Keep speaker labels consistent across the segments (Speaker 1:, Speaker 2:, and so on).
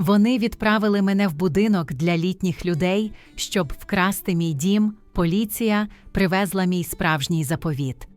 Speaker 1: Вони відправили мене в будинок для літніх людей, щоб вкрасти мій дім, поліція привезла мій справжній заповіт.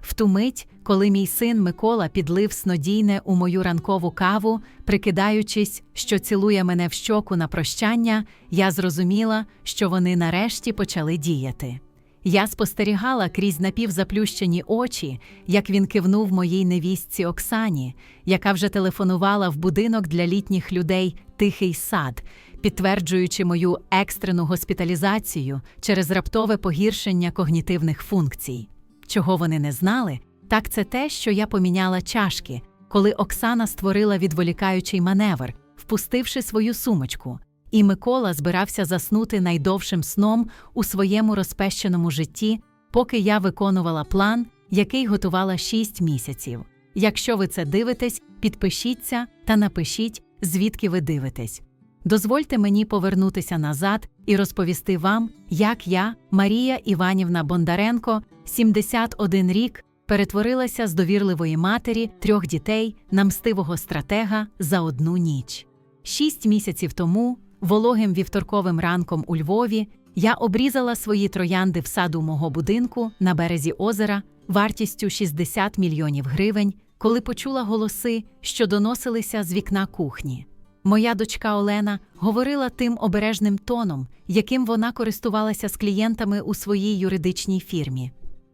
Speaker 1: В ту мить, коли мій син Микола підлив снодійне у мою ранкову каву, прикидаючись, що цілує мене в щоку на прощання, я зрозуміла, що вони нарешті почали діяти. Я спостерігала крізь напівзаплющені очі, як він кивнув моїй невістці Оксані, яка вже телефонувала в будинок для літніх людей Тихий сад, підтверджуючи мою екстрену госпіталізацію через раптове погіршення когнітивних функцій. Чого вони не знали, так це те, що я поміняла чашки, коли Оксана створила відволікаючий маневр, впустивши свою сумочку, і Микола збирався заснути найдовшим сном у своєму розпещеному житті, поки я виконувала план, який готувала шість місяців. Якщо ви це дивитесь, підпишіться та напишіть, звідки ви дивитесь. Дозвольте мені повернутися назад і розповісти вам, як я, Марія Іванівна Бондаренко, 71 рік, перетворилася з довірливої матері трьох дітей на мстивого стратега за одну ніч. Шість місяців тому, вологим вівторковим ранком у Львові, я обрізала свої троянди в саду мого будинку на березі озера вартістю 60 мільйонів гривень, коли почула голоси, що доносилися з вікна кухні. Моя дочка Олена говорила тим обережним тоном, яким вона користувалася з клієнтами у своїй юридичній фірмі.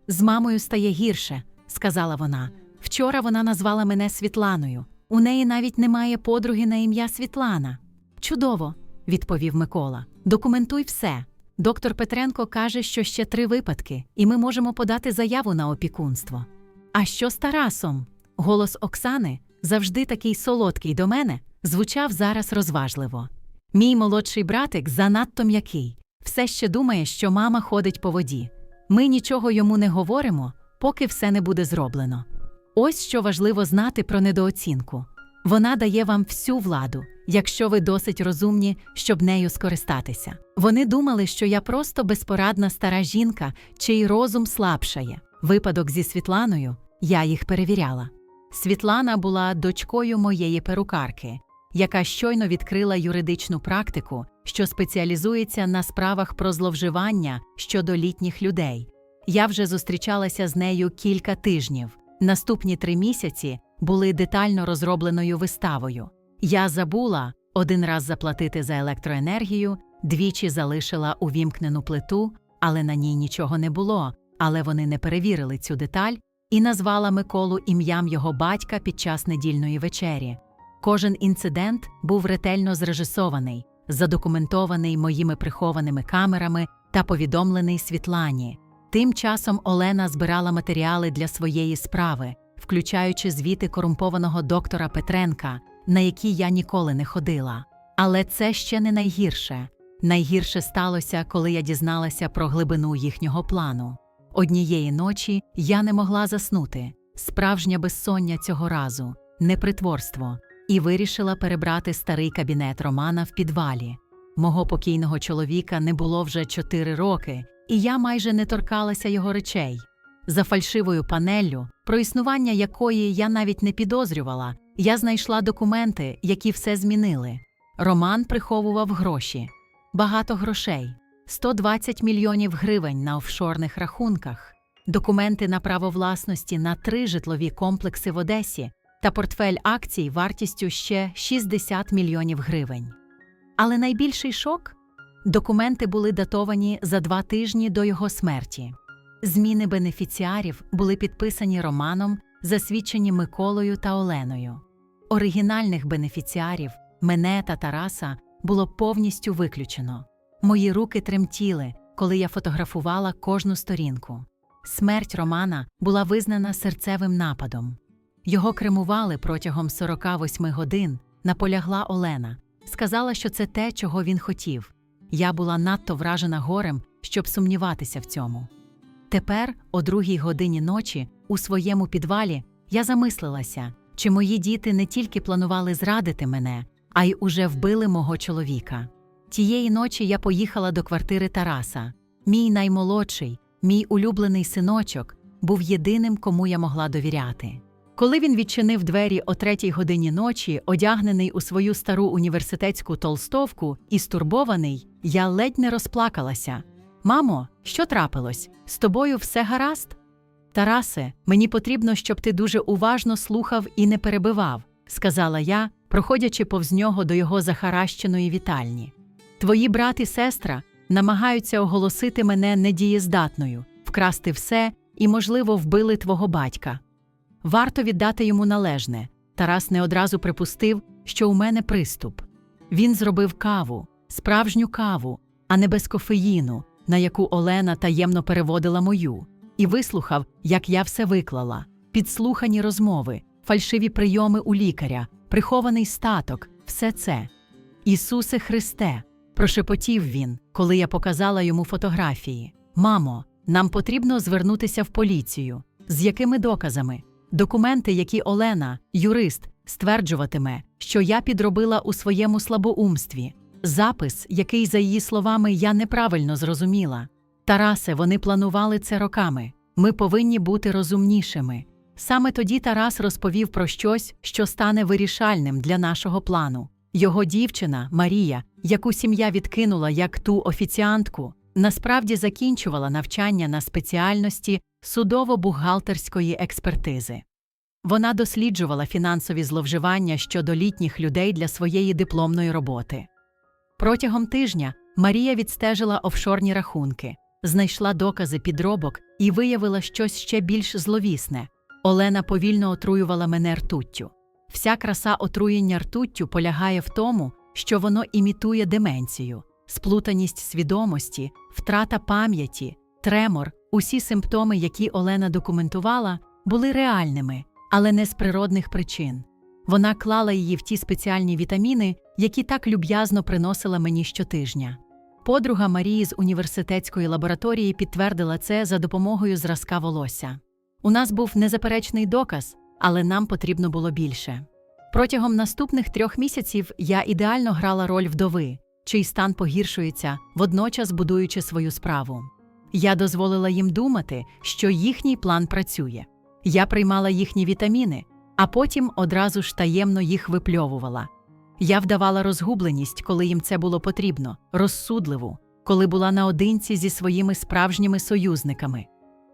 Speaker 1: З мамою стає гірше, сказала вона. Вчора вона назвала мене Світланою. У неї навіть немає подруги на ім'я Світлана. Чудово, відповів Микола. Документуй все. Доктор Петренко каже, що ще три випадки, і ми можемо подати заяву на опікунство. А що з Тарасом? Голос Оксани, завжди такий солодкий до мене, звучав зараз розважливо. Мій молодший братик занадто м'який, все ще думає, що мама ходить по воді. Ми нічого йому не говоримо, поки все не буде зроблено. Ось що важливо знати про недооцінку. Вона дає вам всю владу, якщо ви досить розумні, щоб нею скористатися. Вони думали, що я просто безпорадна стара жінка, чий розум слабшає. Випадок зі Світланою я їх перевіряла. Світлана була дочкою моєї перукарки, яка щойно відкрила юридичну практику, що спеціалізується на справах про зловживання щодо літніх людей. Я вже зустрічалася з нею кілька тижнів. Наступні три місяці були детально розробленою виставою. Я забула один раз заплатити за електроенергію, двічі залишила увімкнену плиту, але на ній нічого не було. Але вони не перевірили цю деталь і назвала Миколу ім'ям його батька під час недільної вечері. Кожен інцидент був ретельно зрежисований, задокументований моїми прихованими камерами та повідомлений Світлані. Тим часом Олена збирала матеріали для своєї справи, включаючи звіти корумпованого доктора Петренка, на які я ніколи не ходила. Але це ще не найгірше. Найгірше сталося, коли я дізналася про глибину їхнього плану. Однієї ночі я не могла заснути, справжнє безсоння цього разу, непритворство, і вирішила перебрати старий кабінет Романа в підвалі. Мого покійного чоловіка не було вже чотири роки, і я майже не торкалася його речей. За фальшивою панеллю, про існування якої я навіть не підозрювала, я знайшла документи, які все змінили. Роман приховував гроші, багато грошей. 120 мільйонів гривень на офшорних рахунках, документи на право власності на три житлові комплекси в Одесі та портфель акцій вартістю ще 60 мільйонів гривень. Але найбільший шок документи були датовані за два тижні до його смерті. Зміни бенефіціарів були підписані Романом, засвідчені Миколою та Оленою. Оригінальних бенефіціарів, мене та Тараса, було повністю виключено. Мої руки тремтіли, коли я фотографувала кожну сторінку. Смерть Романа була визнана серцевим нападом. Його кремували протягом 48 годин, наполягла Олена. Сказала, що це те, чого він хотів. Я була надто вражена горем, щоб сумніватися в цьому. Тепер, о другій годині ночі, у своєму підвалі, я замислилася, чи мої діти не тільки планували зрадити мене, а й уже вбили мого чоловіка. Тієї ночі я поїхала до квартири Тараса. Мій наймолодший, мій улюблений синочок, був єдиним, кому я могла довіряти. Коли він відчинив двері о третій годині ночі, одягнений у свою стару університетську толстовку і стурбований, я ледь не розплакалася. Мамо, що трапилось? З тобою все гаразд? Тарасе, мені потрібно, щоб ти дуже уважно слухав і не перебивав, сказала я, проходячи повз нього до його захаращеної вітальні. Твої брат і сестра намагаються оголосити мене недієздатною, вкрасти все і, можливо, вбили твого батька. Варто віддати йому належне. Тарас не одразу припустив, що у мене приступ. Він зробив каву, справжню каву, а не без кофеїну, на яку Олена таємно переводила мою, і вислухав, як я все виклала: підслухані розмови, фальшиві прийоми у лікаря, прихований статок, все це. Ісусе Христе, прошепотів він, коли я показала йому фотографії. Мамо, нам потрібно звернутися в поліцію. З якими доказами? Документи, які Олена, юрист, стверджуватиме, що я підробила у своєму слабоумстві. Запис, який, за її словами, я неправильно зрозуміла. Тарасе, вони планували це роками. Ми повинні бути розумнішими. Саме тоді Тарас розповів про щось, що стане вирішальним для нашого плану. Його дівчина, Марія, яку сім'я відкинула як ту офіціантку, насправді закінчувала навчання на спеціальності судово-бухгалтерської експертизи. Вона досліджувала фінансові зловживання щодо літніх людей для своєї дипломної роботи. Протягом тижня Марія відстежила офшорні рахунки, знайшла докази підробок і виявила щось ще більш зловісне. Олена повільно отруювала мене ртуттю. Вся краса отруєння ртуттю полягає в тому, що воно імітує деменцію, сплутаність свідомості, втрата пам'яті, тремор, усі симптоми, які Олена документувала, були реальними, але не з природних причин. Вона клала її в ті спеціальні вітаміни, які так люб'язно приносила мені щотижня. Подруга Марії з університетської лабораторії підтвердила це за допомогою зразка волосся. У нас був незаперечний доказ, але нам потрібно було більше. Протягом наступних трьох місяців я ідеально грала роль вдови, чий стан погіршується, водночас будуючи свою справу. Я дозволила їм думати, що їхній план працює. Я приймала їхні вітаміни, а потім одразу ж таємно їх випльовувала. Я вдавала розгубленість, коли їм це було потрібно, розсудливу, коли була наодинці зі своїми справжніми союзниками.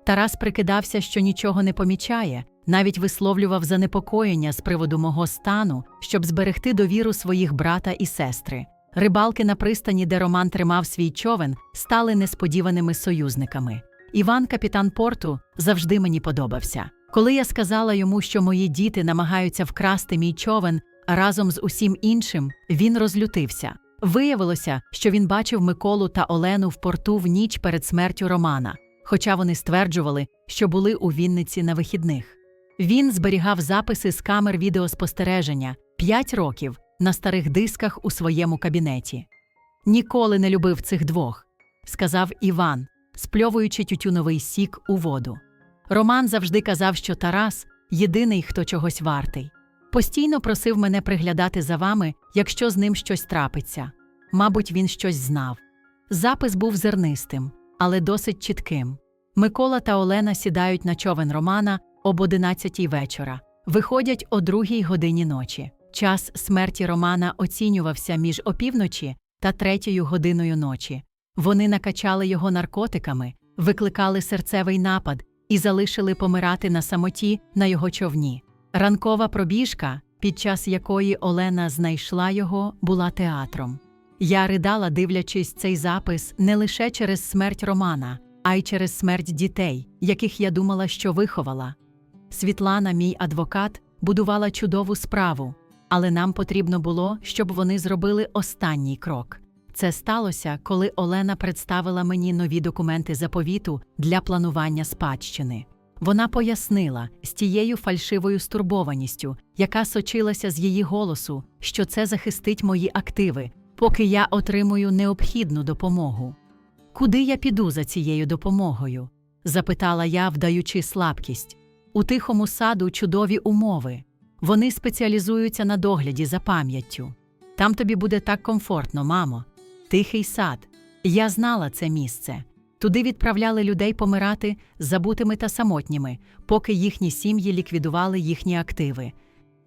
Speaker 1: Тарас прикидався, що нічого не помічає, навіть висловлював занепокоєння з приводу мого стану, щоб зберегти довіру своїх брата і сестри. Рибалки на пристані, де Роман тримав свій човен, стали несподіваними союзниками. Іван, капітан порту, завжди мені подобався. Коли я сказала йому, що мої діти намагаються вкрасти мій човен разом з усім іншим, він розлютився. Виявилося, що він бачив Миколу та Олену в порту в ніч перед смертю Романа, хоча вони стверджували, що були у Вінниці на вихідних. Він зберігав записи з камер відеоспостереження п'ять років на старих дисках у своєму кабінеті. Ніколи не любив цих двох, сказав Іван, спльовуючи тютюновий сік у воду. Роман завжди казав, що Тарас єдиний, хто чогось вартий. Постійно просив мене приглядати за вами, якщо з ним щось трапиться. Мабуть, він щось знав. Запис був зернистим, але досить чітким. Микола та Олена сідають на човен Романа об одинадцятій вечора, виходять о другій годині ночі. Час смерті Романа оцінювався між опівночі та третьою годиною ночі. Вони накачали його наркотиками, викликали серцевий напад і залишили помирати на самоті на його човні. Ранкова пробіжка, під час якої Олена знайшла його, була театром. Я ридала, дивлячись цей запис не лише через смерть Романа, а й через смерть дітей, яких я думала, що виховала. Світлана, мій адвокат, будувала чудову справу, але нам потрібно було, щоб вони зробили останній крок. Це сталося, коли Олена представила мені нові документи заповіту для планування спадщини. Вона пояснила з тією фальшивою стурбованістю, яка сочилася з її голосу, що це захистить мої активи, поки я отримую необхідну допомогу. Куди я піду за цією допомогою? запитала я, вдаючи слабкість. У тихому саду чудові умови. Вони спеціалізуються на догляді за пам'яттю. Там тобі буде так комфортно, мамо. Тихий сад. Я знала це місце. Туди відправляли людей помирати забутими та самотніми, поки їхні сім'ї ліквідували їхні активи.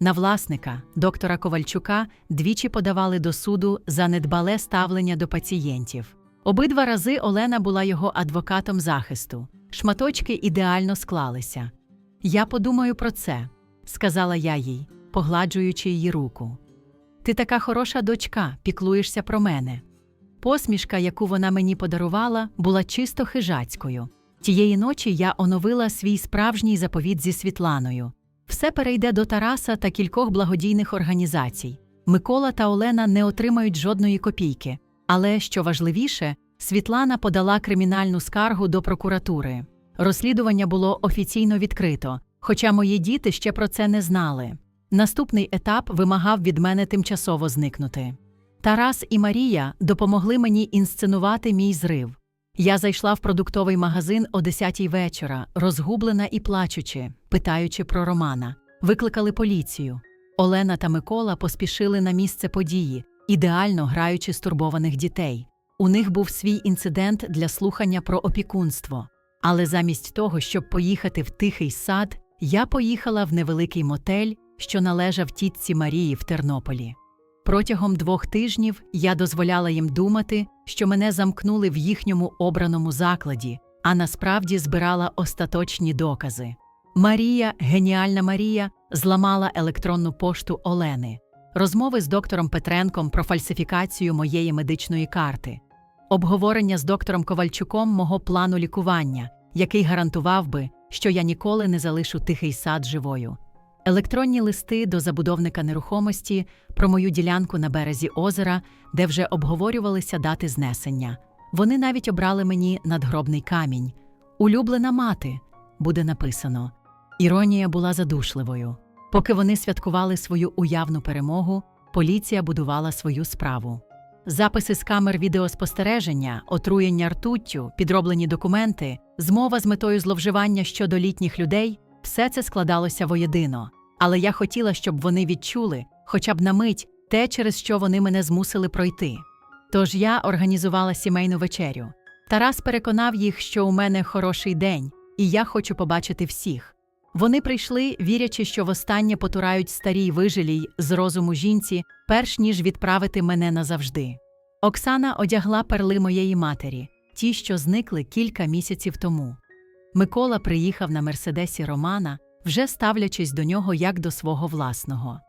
Speaker 1: На власника, доктора Ковальчука, двічі подавали до суду за недбале ставлення до пацієнтів. Обидва рази Олена була його адвокатом захисту. Шматочки ідеально склалися. Я подумаю про це, сказала я їй, погладжуючи її руку. Ти така хороша дочка, піклуєшся про мене. Посмішка, яку вона мені подарувала, була чисто хижацькою. Тієї ночі я оновила свій справжній заповіт зі Світланою. Все перейде до Тараса та кількох благодійних організацій. Микола та Олена не отримають жодної копійки. Але, що важливіше, Світлана подала кримінальну скаргу до прокуратури. Розслідування було офіційно відкрито, хоча мої діти ще про це не знали. Наступний етап вимагав від мене тимчасово зникнути. Тарас і Марія допомогли мені інсценувати мій зрив. Я зайшла в продуктовий магазин о 10 вечора, розгублена і плачучи, питаючи про Романа. Викликали поліцію. Олена та Микола поспішили на місце події, ідеально граючи стурбованих дітей. У них був свій інцидент для слухання про опікунство. Але замість того, щоб поїхати в тихий сад, я поїхала в невеликий мотель, що належав тітці Марії в Тернополі. Протягом двох тижнів я дозволяла їм думати, що мене замкнули в їхньому обраному закладі, а насправді збирала остаточні докази. Марія, геніальна Марія, зламала електронну пошту Олени, розмови з доктором Петренком про фальсифікацію моєї медичної карти, обговорення з доктором Ковальчуком мого плану лікування, який гарантував би, що я ніколи не залишу тихий сад живою. Електронні листи до забудовника нерухомості про мою ділянку на березі озера, де вже обговорювалися дати знесення. Вони навіть обрали мені надгробний камінь. Улюблена мати буде написано. Іронія була задушливою. Поки вони святкували свою уявну перемогу, поліція будувала свою справу. Записи з камер відеоспостереження, отруєння ртуттю, підроблені документи, змова з метою зловживання щодо літніх людей все це складалося воєдино. Але я хотіла, щоб вони відчули, хоча б на мить, те, через що вони мене змусили пройти. Тож я організувала сімейну вечерю. Тарас переконав їх, що у мене хороший день, і я хочу побачити всіх. Вони прийшли, вірячи, що востаннє потурають старій вижилій з розуму жінці, перш ніж відправити мене назавжди. Оксана одягла перли моєї матері, ті, що зникли кілька місяців тому. Микола приїхав на мерседесі Романа, вже ставлячись до нього як до свого власного.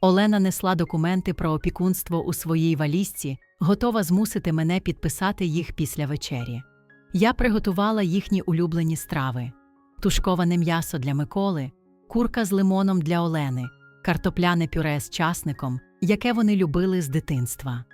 Speaker 1: Олена несла документи про опікунство у своїй валізці, готова змусити мене підписати їх після вечері. Я приготувала їхні улюблені страви тушковане м'ясо для Миколи, курка з лимоном для Олени, картопляне пюре з часником, яке вони любили з дитинства.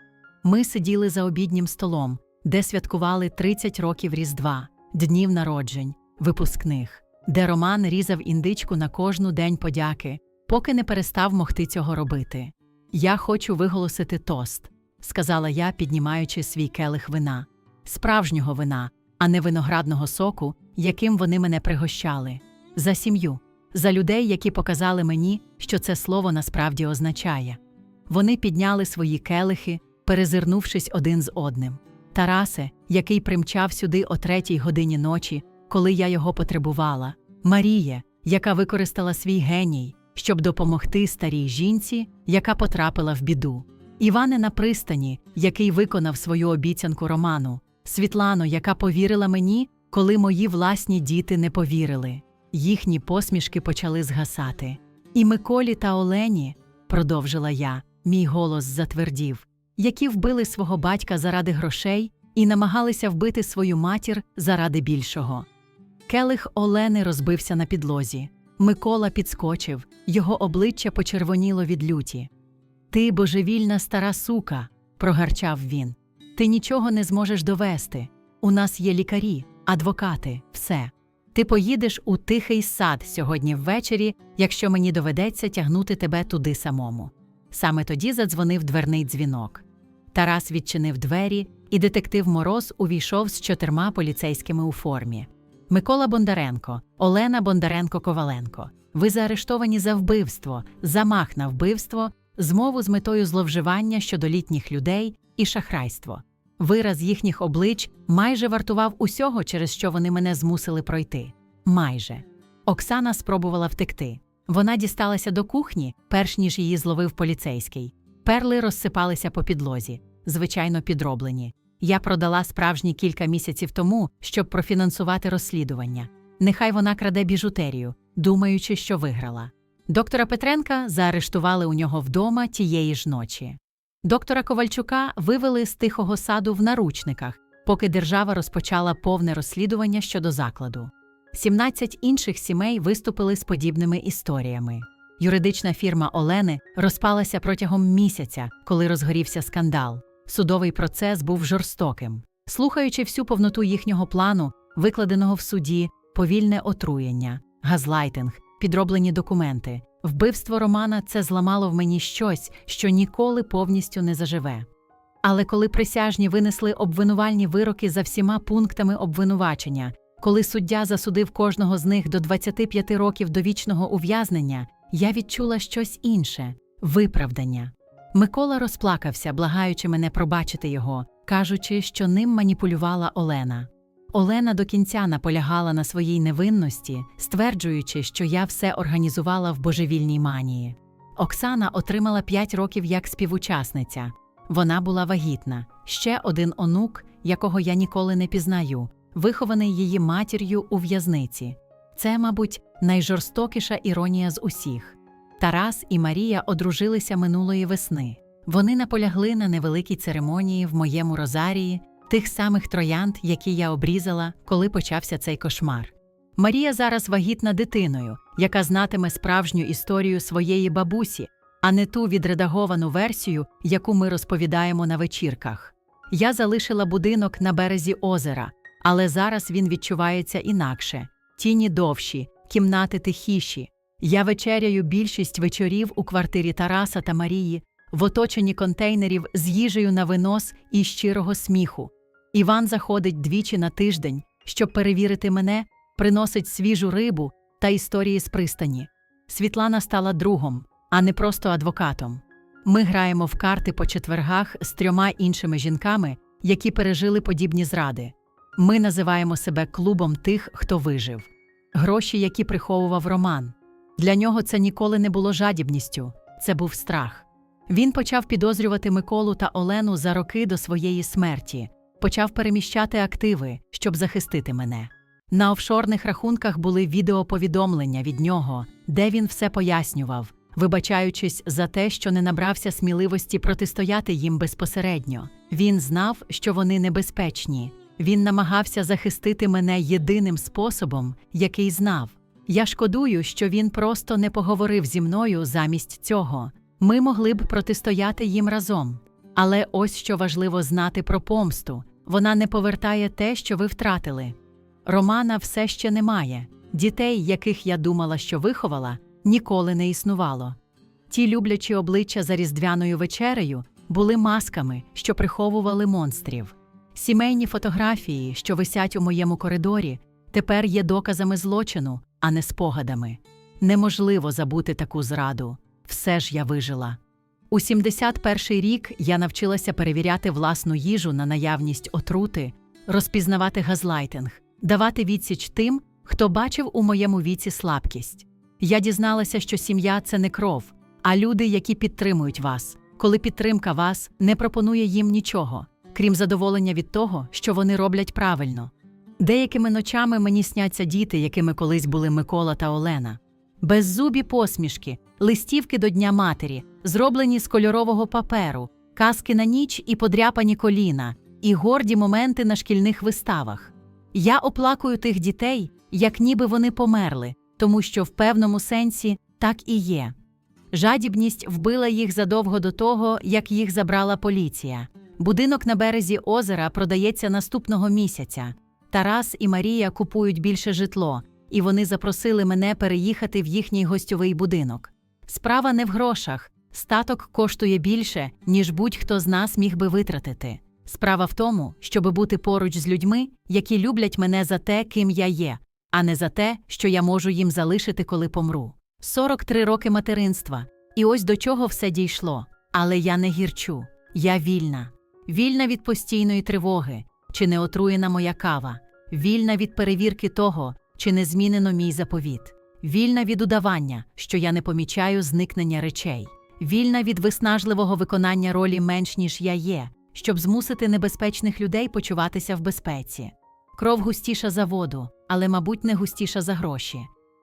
Speaker 1: Ми сиділи за обіднім столом, де святкували 30 років Різдва, днів народжень, випускних, де Роман різав індичку на кожну день подяки, поки не перестав могти цього робити. Я хочу виголосити тост, сказала я, піднімаючи свій келих вина, справжнього вина, а не виноградного соку, яким вони мене пригощали, за сім'ю, за людей, які показали мені, що це слово насправді означає. Вони підняли свої келихи, перезирнувшись один з одним. Тарасе, який примчав сюди о третій годині ночі, коли я його потребувала, Маріє, яка використала свій геній, щоб допомогти старій жінці, яка потрапила в біду. Іване на пристані, який виконав свою обіцянку Роману, Світлано, яка повірила мені, коли мої власні діти не повірили. Їхні посмішки почали згасати. І Миколі та Олені, продовжила я, мій голос затвердів, які вбили свого батька заради грошей і намагалися вбити свою матір заради більшого. Келих Олени розбився на підлозі. Микола підскочив, його обличчя почервоніло від люті. Ти божевільна стара сука, прогарчав він. Ти нічого не зможеш довести. У нас є лікарі, адвокати, все. Ти поїдеш у тихий сад сьогодні ввечері, якщо мені доведеться тягнути тебе туди самому. Саме тоді задзвонив дверний дзвінок. Тарас відчинив двері, і детектив Мороз увійшов з чотирма поліцейськими у формі. Микола Бондаренко, Олена Бондаренко Коваленко. Ви заарештовані за вбивство, замах на вбивство, змову з метою зловживання щодо літніх людей і шахрайство. Вираз їхніх облич майже вартував усього, через що вони мене змусили пройти. Майже. Оксана спробувала втекти. Вона дісталася до кухні, перш ніж її зловив поліцейський. Перли розсипалися по підлозі, звичайно, підроблені. Я продала справжні кілька місяців тому, щоб профінансувати розслідування. Нехай вона краде біжутерію, думаючи, що виграла. Доктора Петренка заарештували у нього вдома тієї ж ночі. Доктора Ковальчука вивели з тихого саду в наручниках, поки держава розпочала повне розслідування щодо закладу. 17 інших сімей виступили з подібними історіями. Юридична фірма Олени розпалася протягом місяця, коли розгорівся скандал. Судовий процес був жорстоким. Слухаючи всю повноту їхнього плану, викладеного в суді, повільне отруєння, газлайтинг, підроблені документи, вбивство Романа це зламало в мені щось, що ніколи повністю не заживе. Але коли присяжні винесли обвинувальні вироки за всіма пунктами обвинувачення, коли суддя засудив кожного з них до 25 років довічного ув'язнення, я відчула щось інше виправдання. Микола розплакався, благаючи мене пробачити його, кажучи, що ним маніпулювала Олена. Олена до кінця наполягала на своїй невинності, стверджуючи, що я все організувала в божевільній манії. Оксана отримала 5 років як співучасниця. Вона була вагітна, ще один онук, якого я ніколи не пізнаю, вихований її матір'ю у в'язниці. Це, мабуть, найжорстокіша іронія з усіх. Тарас і Марія одружилися минулої весни. Вони наполягли на невеликій церемонії в моєму розарії тих самих троянд, які я обрізала, коли почався цей кошмар. Марія зараз вагітна дитиною, яка знатиме справжню історію своєї бабусі, а не ту відредаговану версію, яку ми розповідаємо на вечірках. Я залишила будинок на березі озера, але зараз він відчувається інакше тіні довші, кімнати тихіші. Я вечеряю більшість вечорів у квартирі Тараса та Марії, в оточенні контейнерів з їжею на винос і щирого сміху. Іван заходить двічі на тиждень, щоб перевірити мене, приносить свіжу рибу та історії з пристані. Світлана стала другом, а не просто адвокатом. Ми граємо в карти по четвергах з трьома іншими жінками, які пережили подібні зради. Ми називаємо себе клубом тих, хто вижив. Гроші, які приховував Роман. Для нього це ніколи не було жадібністю, це був страх. Він почав підозрювати Миколу та Олену за роки до своєї смерті, почав переміщати активи, щоб захистити мене. На офшорних рахунках були відеоповідомлення від нього, де він все пояснював, вибачаючись за те, що не набрався сміливості протистояти їм безпосередньо. Він знав, що вони небезпечні. Він намагався захистити мене єдиним способом, який знав. Я шкодую, що він просто не поговорив зі мною замість цього. Ми могли б протистояти їм разом. Але ось що важливо знати про помсту вона не повертає те, що ви втратили. Романа все ще немає. Дітей, яких я думала, що виховала, ніколи не існувало. Ті люблячі обличчя за різдвяною вечерею були масками, що приховували монстрів. Сімейні фотографії, що висять у моєму коридорі, тепер є доказами злочину, а не спогадами. Неможливо забути таку зраду. Все ж я вижила. У 71-й рік я навчилася перевіряти власну їжу на наявність отрути, розпізнавати газлайтинг, давати відсіч тим, хто бачив у моєму віці слабкість. Я дізналася, що сім'я це не кров, а люди, які підтримують вас, коли підтримка вас не пропонує їм нічого, крім задоволення від того, що вони роблять правильно. Деякими ночами мені сняться діти, якими колись були Микола та Олена. Беззубі посмішки, листівки до Дня Матері, зроблені з кольорового паперу, казки на ніч і подряпані коліна, і горді моменти на шкільних виставах. Я оплакую тих дітей, як ніби вони померли, тому що в певному сенсі так і є. Жадібність вбила їх задовго до того, як їх забрала поліція. Будинок на березі озера продається наступного місяця. Тарас і Марія купують більше житло, і вони запросили мене переїхати в їхній гостьовий будинок. Справа не в грошах, статок коштує більше, ніж будь-хто з нас міг би витратити. Справа в тому, щоб бути поруч з людьми, які люблять мене за те, ким я є, а не за те, що я можу їм залишити, коли помру. 43 роки материнства, і ось до чого все дійшло. Але я не гірчу, я вільна. вільна від постійної тривоги, чи не отруєна моя кава, вільна від перевірки того, чи не змінено мій заповіт, вільна від удавання, що я не помічаю зникнення речей, вільна від виснажливого виконання ролі менш ніж я є, щоб змусити небезпечних людей почуватися в безпеці. Кров густіша за воду, але, мабуть, не густіша за гроші.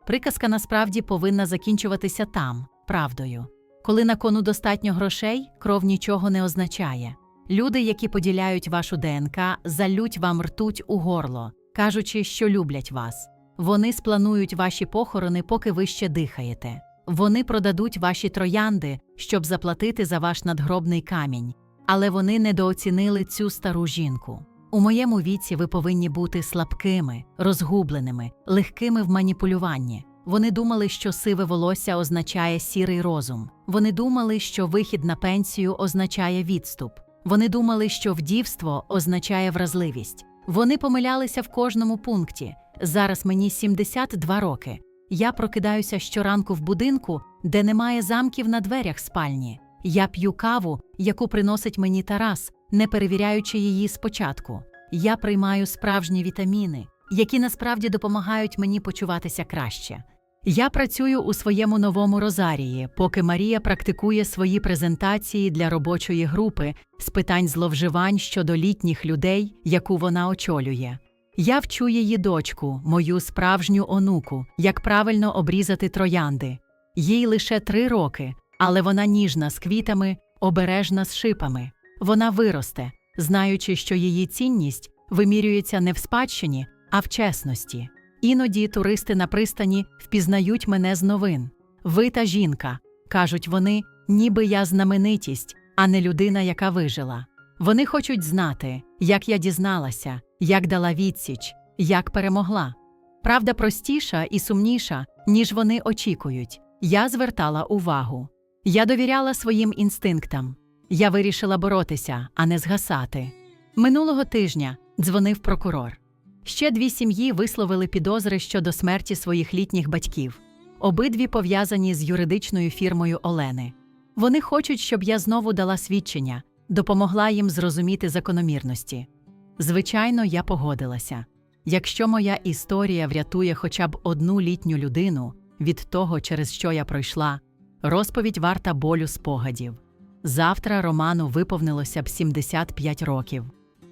Speaker 1: Приказка насправді повинна закінчуватися там, правдою. Коли на кону достатньо грошей, кров нічого не означає. Люди, які поділяють вашу ДНК, залють вам ртуть у горло, кажучи, що люблять вас. Вони спланують ваші похорони, поки ви ще дихаєте. Вони продадуть ваші троянди, щоб заплатити за ваш надгробний камінь. Але вони недооцінили цю стару жінку. У моєму віці ви повинні бути слабкими, розгубленими, легкими в маніпулюванні. Вони думали, що сиве волосся означає сірий розум. Вони думали, що вихід на пенсію означає відступ. Вони думали, що вдівство означає вразливість. Вони помилялися в кожному пункті. Зараз мені 72 роки. Я прокидаюся щоранку в будинку, де немає замків на дверях спальні. Я п'ю каву, яку приносить мені Тарас, не перевіряючи її спочатку. Я приймаю справжні вітаміни, які насправді допомагають мені почуватися краще. Я працюю у своєму новому розарії, поки Марія практикує свої презентації для робочої групи з питань зловживань щодо літніх людей, яку вона очолює. Я вчу її дочку, мою справжню онуку, як правильно обрізати троянди. Їй лише три роки, але вона ніжна з квітами, обережна з шипами. Вона виросте, знаючи, що її цінність вимірюється не в спадщині, а в чесності. Іноді туристи на пристані впізнають мене з новин. Ви та жінка, кажуть вони, ніби я знаменитість, а не людина, яка вижила. Вони хочуть знати, як я дізналася, як дала відсіч, як перемогла. Правда простіша і сумніша, ніж вони очікують. Я звертала увагу. Я довіряла своїм інстинктам. Я вирішила боротися, а не згасати. Минулого тижня дзвонив прокурор. Ще дві сім'ї висловили підозри щодо смерті своїх літніх батьків, обидві пов'язані з юридичною фірмою Олени. Вони хочуть, щоб я знову дала свідчення, допомогла їм зрозуміти закономірності. Звичайно, я погодилася. Якщо моя історія врятує хоча б одну літню людину від того, через що я пройшла, розповідь варта болю спогадів. Завтра Роману виповнилося б 75 років.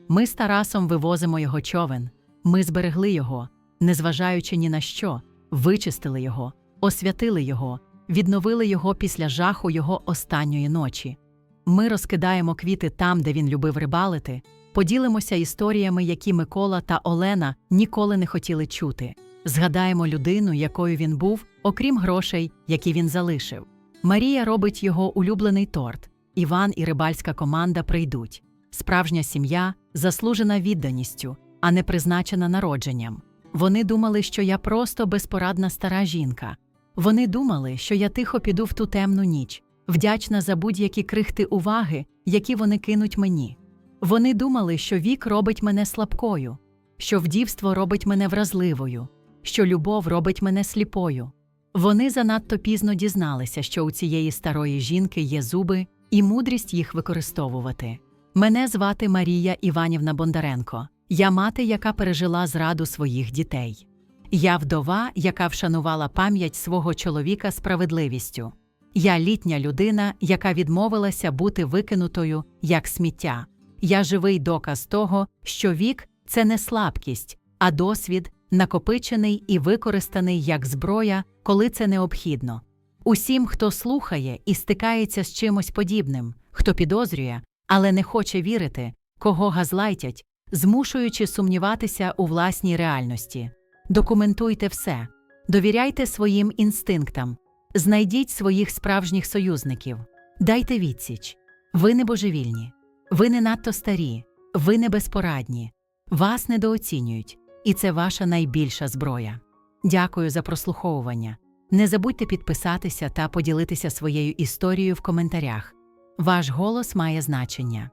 Speaker 1: Ми з Тарасом вивозимо його човен. Ми зберегли його, незважаючи ні на що, вичистили його, освятили його, відновили його після жаху його останньої ночі. Ми розкидаємо квіти там, де він любив рибалити, поділимося історіями, які Микола та Олена ніколи не хотіли чути. Згадаємо людину, якою він був, окрім грошей, які він залишив. Марія робить його улюблений торт. Іван і рибальська команда прийдуть. Справжня сім'я заслужена відданістю, а не призначена народженням. Вони думали, що я просто безпорадна стара жінка. Вони думали, що я тихо піду в ту темну ніч, вдячна за будь-які крихти уваги, які вони кинуть мені. Вони думали, що вік робить мене слабкою, що вдівство робить мене вразливою, що любов робить мене сліпою. Вони занадто пізно дізналися, що у цієї старої жінки є зуби і мудрість їх використовувати. Мене звати Марія Іванівна Бондаренко. Я мати, яка пережила зраду своїх дітей. Я вдова, яка вшанувала пам'ять свого чоловіка справедливістю. Я літня людина, яка відмовилася бути викинутою як сміття. Я живий доказ того, що вік це не слабкість, а досвід, накопичений і використаний як зброя, коли це необхідно. Усім, хто слухає і стикається з чимось подібним, хто підозрює, але не хоче вірити, кого газлайтять, змушуючи сумніватися у власній реальності. Документуйте все, довіряйте своїм інстинктам, знайдіть своїх справжніх союзників, дайте відсіч. Ви не божевільні, ви не надто старі, ви не безпорадні, вас недооцінюють, і це ваша найбільша зброя. Дякую за прослуховування. Не забудьте підписатися та поділитися своєю історією в коментарях. Ваш голос має значення.